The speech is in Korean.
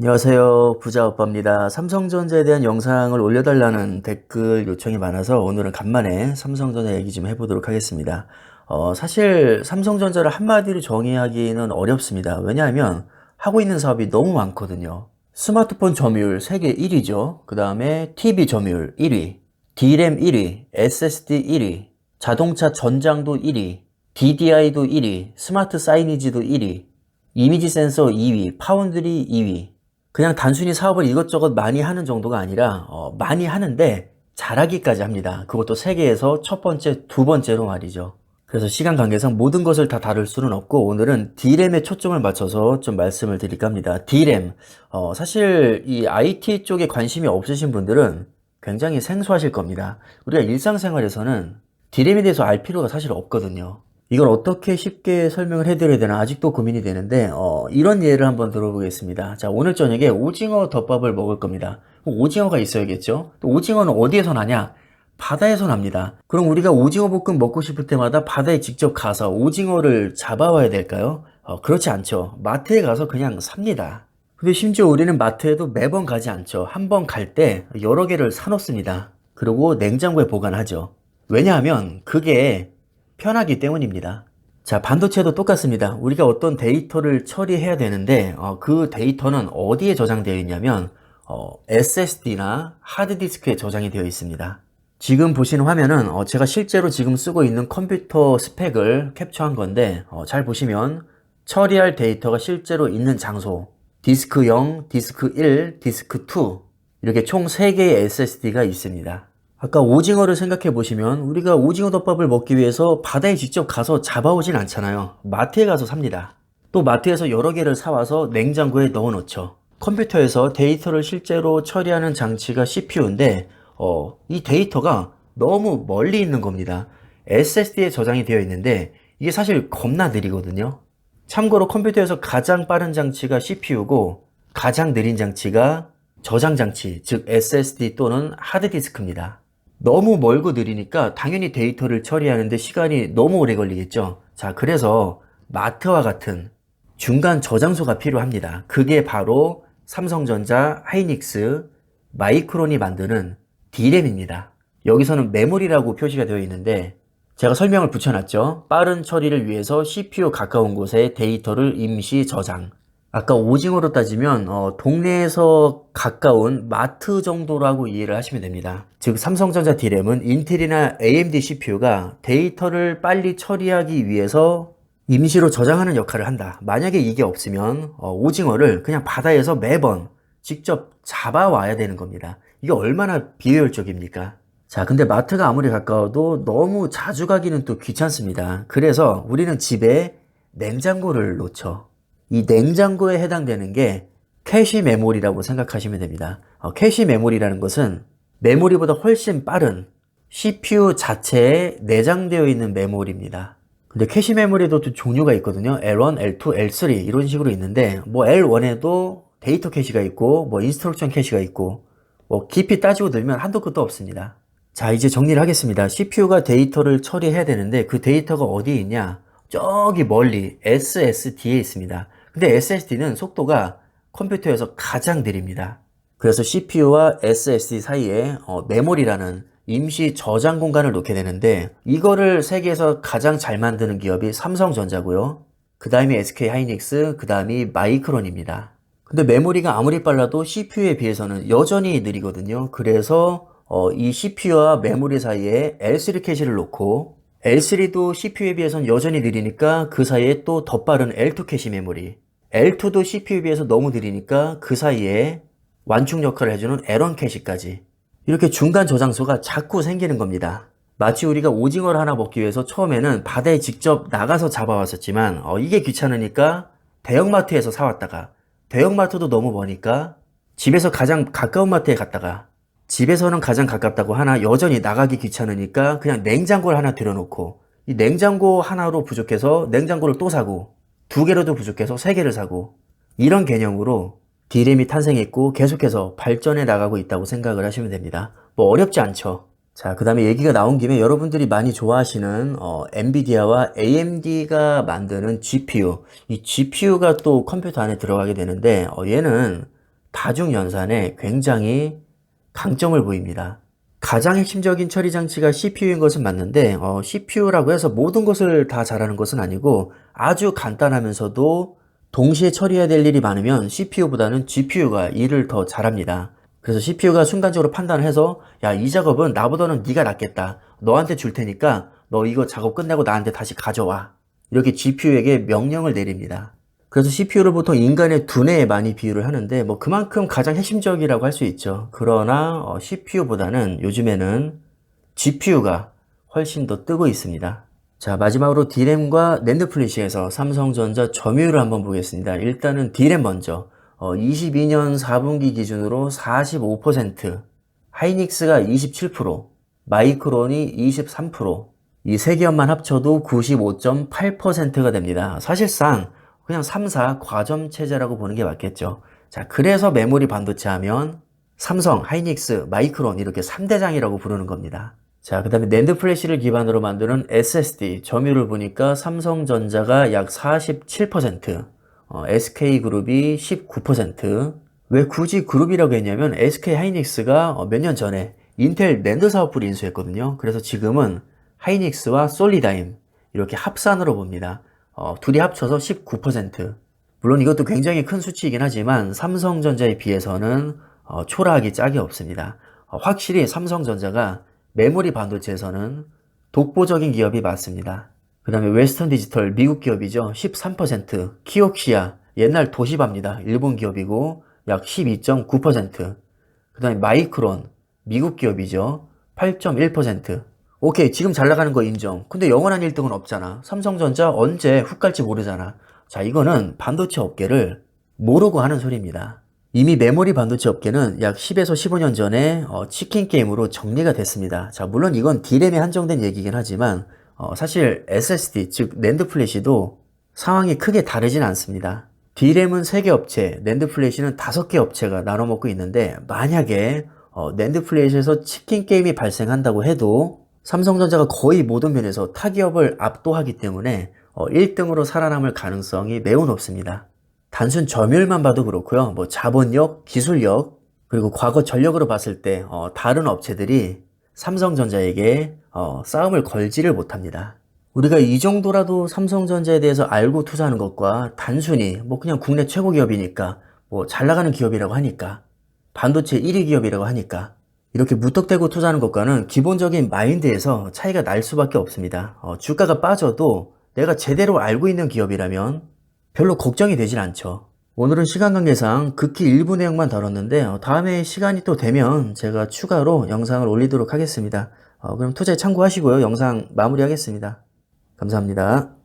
안녕하세요. 부자오빠입니다. 삼성전자에 대한 영상을 올려달라는 댓글 요청이 많아서 오늘은 간만에 삼성전자 얘기 좀 해보도록 하겠습니다. 어, 사실 삼성전자를 한마디로 정의하기는 어렵습니다. 왜냐하면 하고 있는 사업이 너무 많거든요. 스마트폰 점유율 세계 1위죠. 그 다음에 TV 점유율 1위, DRAM 1위, SSD 1위, 자동차 전장도 1위, DDI도 1위, 스마트 사이니지도 1위, 이미지 센서 2위, 파운드리 2위. 그냥 단순히 사업을 이것저것 많이 하는 정도가 아니라 어, 많이 하는데 잘하기까지 합니다. 그것도 세계에서 첫 번째, 두 번째로 말이죠. 그래서 시간 관계상 모든 것을 다 다룰 수는 없고 오늘은 D램에 초점을 맞춰서 좀 말씀을 드릴까 합니다. D램 어, 사실 이 IT 쪽에 관심이 없으신 분들은 굉장히 생소하실 겁니다. 우리가 일상생활에서는 D램에 대해서 알 필요가 사실 없거든요. 이걸 어떻게 쉽게 설명을 해드려야 되나 아직도 고민이 되는데 어, 이런 예를 한번 들어보겠습니다. 자 오늘 저녁에 오징어 덮밥을 먹을 겁니다. 오징어가 있어야겠죠. 또 오징어는 어디에서 나냐? 바다에서 납니다. 그럼 우리가 오징어 볶음 먹고 싶을 때마다 바다에 직접 가서 오징어를 잡아와야 될까요? 어, 그렇지 않죠. 마트에 가서 그냥 삽니다. 근데 심지어 우리는 마트에도 매번 가지 않죠. 한 번 갈 때 여러 개를 사놓습니다. 그리고 냉장고에 보관하죠. 왜냐하면 그게 편하기 때문입니다. 자, 반도체도 똑같습니다. 우리가 어떤 데이터를 처리해야 되는데, 어, 그 데이터는 어디에 저장되어 있냐면, 어, SSD나 하드디스크에 저장이 되어 있습니다. 지금 보시는 화면은 어, 제가 실제로 지금 쓰고 있는 컴퓨터 스펙을 캡처한 건데, 어, 잘 보시면 처리할 데이터가 실제로 있는 장소, 디스크 0, 디스크 1, 디스크 2, 이렇게 총 3개의 SSD가 있습니다. 아까 오징어를 생각해 보시면 우리가 오징어 덮밥을 먹기 위해서 바다에 직접 가서 잡아오진 않잖아요. 마트에 가서 삽니다. 또 마트에서 여러 개를 사와서 냉장고에 넣어 놓죠. 컴퓨터에서 데이터를 실제로 처리하는 장치가 CPU인데 어, 이 데이터가 너무 멀리 있는 겁니다. SSD에 저장이 되어 있는데 이게 사실 겁나 느리거든요. 참고로 컴퓨터에서 가장 빠른 장치가 CPU고 가장 느린 장치가 저장 장치, 즉 SSD 또는 하드디스크입니다. 너무 멀고 느리니까 당연히 데이터를 처리하는데 시간이 너무 오래 걸리겠죠. 자, 그래서 마트와 같은 중간 저장소가 필요합니다. 그게 바로 삼성전자, 하이닉스, 마이크론이 만드는 D램입니다. 여기서는 메모리라고 표시가 되어 있는데 제가 설명을 붙여놨죠. 빠른 처리를 위해서 CPU 가까운 곳에 데이터를 임시 저장. 아까 오징어로 따지면 어, 동네에서 가까운 마트 정도라고 이해를 하시면 됩니다. 즉 삼성전자 D램은 인텔이나 AMD CPU가 데이터를 빨리 처리하기 위해서 임시로 저장하는 역할을 한다. 만약에 이게 없으면 어, 오징어를 그냥 바다에서 매번 직접 잡아와야 되는 겁니다. 이게 얼마나 비효율적입니까? 자, 근데 마트가 아무리 가까워도 너무 자주 가기는 또 귀찮습니다. 그래서 우리는 집에 냉장고를 놓죠. 이 냉장고에 해당되는 게 캐시 메모리라고 생각하시면 됩니다. 어, 캐시 메모리라는 것은 메모리보다 훨씬 빠른 CPU 자체에 내장되어 있는 메모리입니다. 근데 캐시 메모리도 또 종류가 있거든요. L1, L2, L3 이런 식으로 있는데 뭐 L1에도 데이터 캐시가 있고 뭐 인스트럭션 캐시가 있고 뭐 깊이 따지고 들면 한도 끝도 없습니다. 자 이제 정리를 하겠습니다. CPU가 데이터를 처리해야 되는데 그 데이터가 어디에 있냐? 저기 멀리 SSD에 있습니다. 근데 SSD는 속도가 컴퓨터에서 가장 느립니다. 그래서 CPU와 SSD 사이에 어, 메모리라는 임시 저장 공간을 놓게 되는데 이거를 세계에서 가장 잘 만드는 기업이 삼성전자고요. 그 다음이 SK 하이닉스, 그 다음이 마이크론입니다. 근데 메모리가 아무리 빨라도 CPU에 비해서는 여전히 느리거든요. 그래서 어, 이 CPU와 메모리 사이에 L3 캐시를 놓고 L3도 CPU에 비해서는 여전히 느리니까 그 사이에 또 더 빠른 L2 캐시 메모리 L2도 CPU에 비해서 너무 느리니까 그 사이에 완충 역할을 해주는 L1 캐시까지 이렇게 중간 저장소가 자꾸 생기는 겁니다. 마치 우리가 오징어를 하나 먹기 위해서 처음에는 바다에 직접 나가서 잡아왔었지만 어, 이게 귀찮으니까 대형마트에서 사왔다가 대형마트도 너무 머니까 집에서 가장 가까운 마트에 갔다가 집에서는 가장 가깝다고 하나 여전히 나가기 귀찮으니까 그냥 냉장고를 하나 들여놓고 이 냉장고 하나로 부족해서 냉장고를 또 사고 두 개로도 부족해서 세 개를 사고 이런 개념으로 D램이 탄생했고 계속해서 발전해 나가고 있다고 생각을 하시면 됩니다. 뭐 어렵지 않죠. 자, 그 다음에 얘기가 나온 김에 여러분들이 많이 좋아하시는 어, 엔비디아와 AMD가 만드는 GPU. 이 GPU가 또 컴퓨터 안에 들어가게 되는데 어, 얘는 다중연산에 굉장히 강점을 보입니다. 가장 핵심적인 처리 장치가 CPU인 것은 맞는데 어, CPU라고 해서 모든 것을 다 잘하는 것은 아니고 아주 간단하면서도 동시에 처리해야 될 일이 많으면 CPU보다는 GPU가 일을 더 잘합니다. 그래서 CPU가 순간적으로 판단을 해서 야 이 작업은 나보다는 네가 낫겠다. 너한테 줄 테니까 너 이거 작업 끝내고 나한테 다시 가져와. 이렇게 GPU에게 명령을 내립니다. 그래서 CPU를 보통 인간의 두뇌에 많이 비유를 하는데 뭐 그만큼 가장 핵심적이라고 할 수 있죠. 그러나 어, CPU보다는 요즘에는 GPU가 훨씬 더 뜨고 있습니다. 자 마지막으로 D램과 낸드 플래시에서 삼성전자 점유율을 한번 보겠습니다. 일단은 D램 먼저 어, 22년 4분기 기준으로 45%, 하이닉스가 27%, 마이크론이 23%, 이 세 기업만 합쳐도 95.8%가 됩니다. 사실상 그냥 3, 4 과점 체제라고 보는 게 맞겠죠. 자, 그래서 메모리 반도체 하면 삼성, 하이닉스, 마이크론 이렇게 3대장이라고 부르는 겁니다. 자, 그 다음에 낸드 플래시를 기반으로 만드는 SSD 점유율을 보니까 삼성전자가 약 47%, 어, SK그룹이 19%. 왜 굳이 그룹이라고 했냐면 SK 하이닉스가 어, 몇년 전에 인텔 낸드 사업부를 인수했거든요. 그래서 지금은 하이닉스와 솔리다임 이렇게 합산으로 봅니다. 어, 둘이 합쳐서 19%. 물론 이것도 굉장히 큰 수치이긴 하지만 삼성전자에 비해서는 어, 초라하기 짝이 없습니다. 어, 확실히 삼성전자가 메모리 반도체에서는 독보적인 기업이 맞습니다. 그 다음에 웨스턴 디지털 미국 기업이죠. 13%. 키옥시아 옛날 도시바입니다. 일본 기업이고 약 12.9%. 그 다음에 마이크론 미국 기업이죠. 8.1%. 오케이 지금 잘 나가는 거 인정. 근데 영원한 1등은 없잖아. 삼성전자 언제 훅 갈지 모르잖아. 자 이거는 반도체 업계를 모르고 하는 소리입니다. 이미 메모리 반도체 업계는 약 10에서 15년 전에 어, 치킨 게임으로 정리가 됐습니다. 자 물론 이건 D램에 한정된 얘기긴 하지만 어, 사실 SSD 즉 낸드 플래시도 상황이 크게 다르진 않습니다. D램은 3개 업체, 낸드 플래시는 5개 업체가 나눠 먹고 있는데 만약에 어, 낸드 플래시에서 치킨 게임이 발생한다고 해도 삼성전자가 거의 모든 면에서 타기업을 압도하기 때문에 어, 1등으로 살아남을 가능성이 매우 높습니다. 단순 점유율만 봐도 그렇고요. 뭐 자본력, 기술력, 그리고 과거 전력으로 봤을 때 어, 다른 업체들이 삼성전자에게 어, 싸움을 걸지를 못합니다. 우리가 이 정도라도 삼성전자에 대해서 알고 투자하는 것과 단순히 뭐 그냥 국내 최고 기업이니까 뭐 잘 나가는 기업이라고 하니까 반도체 1위 기업이라고 하니까 이렇게 무턱대고 투자하는 것과는 기본적인 마인드에서 차이가 날 수밖에 없습니다. 어, 주가가 빠져도 내가 제대로 알고 있는 기업이라면 별로 걱정이 되질 않죠. 오늘은 시간 관계상 극히 일부 내용만 다뤘는데 어, 다음에 시간이 또 되면 제가 추가로 영상을 올리도록 하겠습니다. 어, 그럼 투자에 참고하시고요. 영상 마무리하겠습니다. 감사합니다.